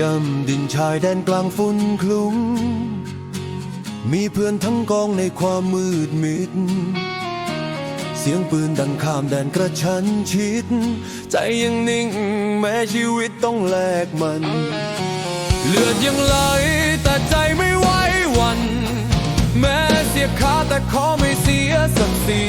ย่ำดินชายแดนกลางฝุ่นคลุ้ง มีเพื่อนทั้งกองในความมืดมิด เสียงปืนดังข้ามแดนกระชั้นชิด ใจยังนิ่งแม้ชีวิตต้องแลกมัน เลือดยังไหลแต่ใจไม่ไหววัน แม้เสียขาแต่ขอไม่เสียศักดิ์ศรี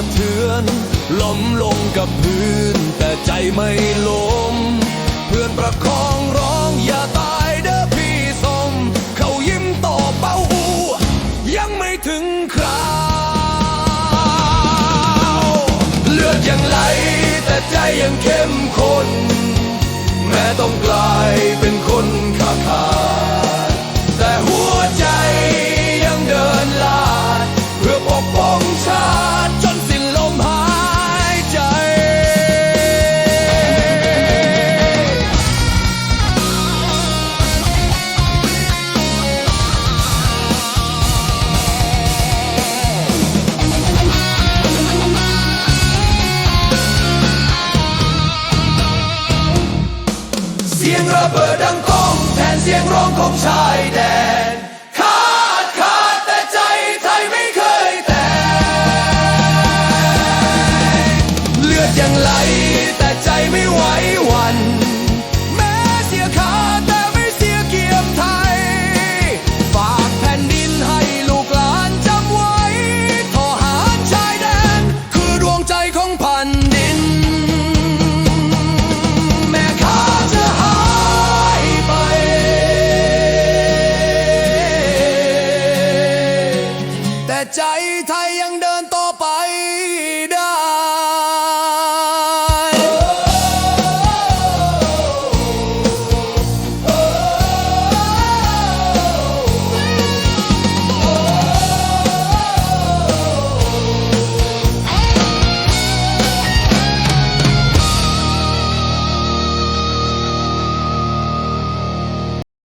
ะเทือนล้มลงกับพื้น แต่ใจไม่ล้ม เพื่อนประคองร้องอย่าตายเด้อพี่สม เขายิ้มต่อเป้าอูยังไม่ถึงคราวเลือดยังไหล แต่ใจยังเข้มข้น เสียงระเบิดดังก้องแทนเสียงร้องของชายแดน 在太阳